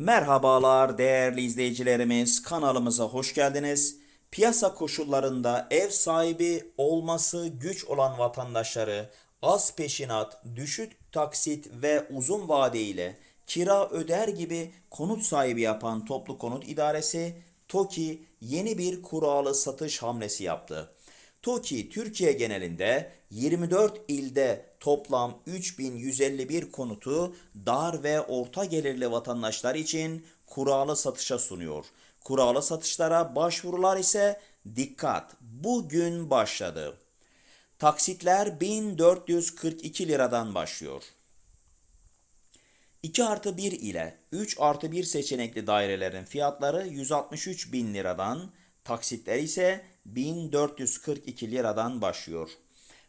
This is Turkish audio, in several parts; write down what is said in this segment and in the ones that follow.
Merhabalar değerli izleyicilerimiz kanalımıza hoş geldiniz. Piyasa koşullarında ev sahibi olması güç olan vatandaşları az peşinat, düşük taksit ve uzun vade ile kira öder gibi konut sahibi yapan Toplu Konut İdaresi TOKİ yeni bir kuralı satış hamlesi yaptı. TOKİ Türkiye genelinde 24 ilde toplam 3151 konutu dar ve orta gelirli vatandaşlar için kuralı satışa sunuyor. Kuralı satışlara başvurular ise dikkat bugün başladı. Taksitler 1442 liradan başlıyor. 2 artı 1 ile 3 artı 1 seçenekli dairelerin fiyatları 163 bin liradan, taksitler ise 1442 liradan başlıyor.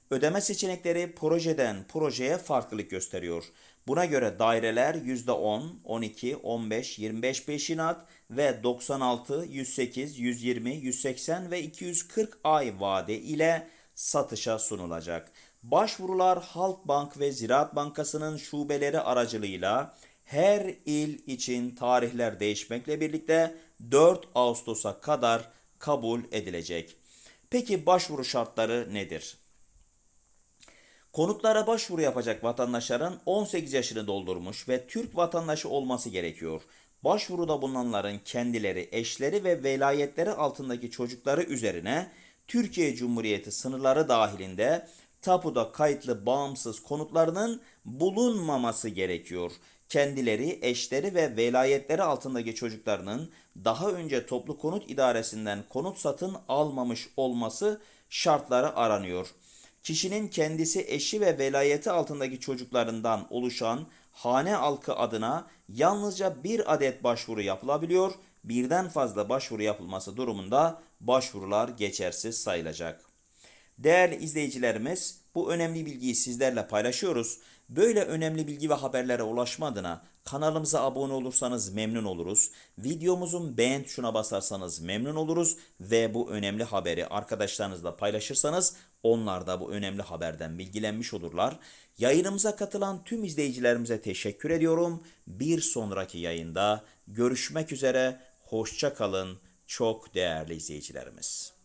Ödeme seçenekleri projeden projeye farklılık gösteriyor. Buna göre daireler %10, 12, 15, 25 peşinat ve 96, 108, 120, 180 ve 240 ay vade ile satışa sunulacak. Başvurular Halkbank ve Ziraat Bankası'nın şubeleri aracılığıyla her il için tarihler değişmekle birlikte 4 Ağustos'a kadar kabul edilecek. Peki başvuru şartları nedir? Konutlara başvuru yapacak vatandaşların 18 yaşını doldurmuş ve Türk vatandaşı olması gerekiyor. Başvuruda bulunanların kendileri, eşleri ve velayetleri altındaki çocukları üzerine Türkiye Cumhuriyeti sınırları dahilinde tapuda kayıtlı bağımsız konutlarının bulunmaması gerekiyor. Kendileri, eşleri ve velayetleri altındaki çocuklarının daha önce toplu konut idaresinden konut satın almamış olması şartları aranıyor. Kişinin kendisi eşi ve velayeti altındaki çocuklarından oluşan hane halkı adına yalnızca bir adet başvuru yapılabiliyor. Birden fazla başvuru yapılması durumunda başvurular geçersiz sayılacak. Değerli izleyicilerimiz, bu önemli bilgiyi sizlerle paylaşıyoruz. Böyle önemli bilgi ve haberlere ulaşma adına kanalımıza abone olursanız memnun oluruz. Videomuzun beğen tuşuna basarsanız memnun oluruz ve bu önemli haberi arkadaşlarınızla paylaşırsanız onlar da bu önemli haberden bilgilenmiş olurlar. Yayınımıza katılan tüm izleyicilerimize teşekkür ediyorum. Bir sonraki yayında görüşmek üzere. Hoşça kalın çok değerli izleyicilerimiz.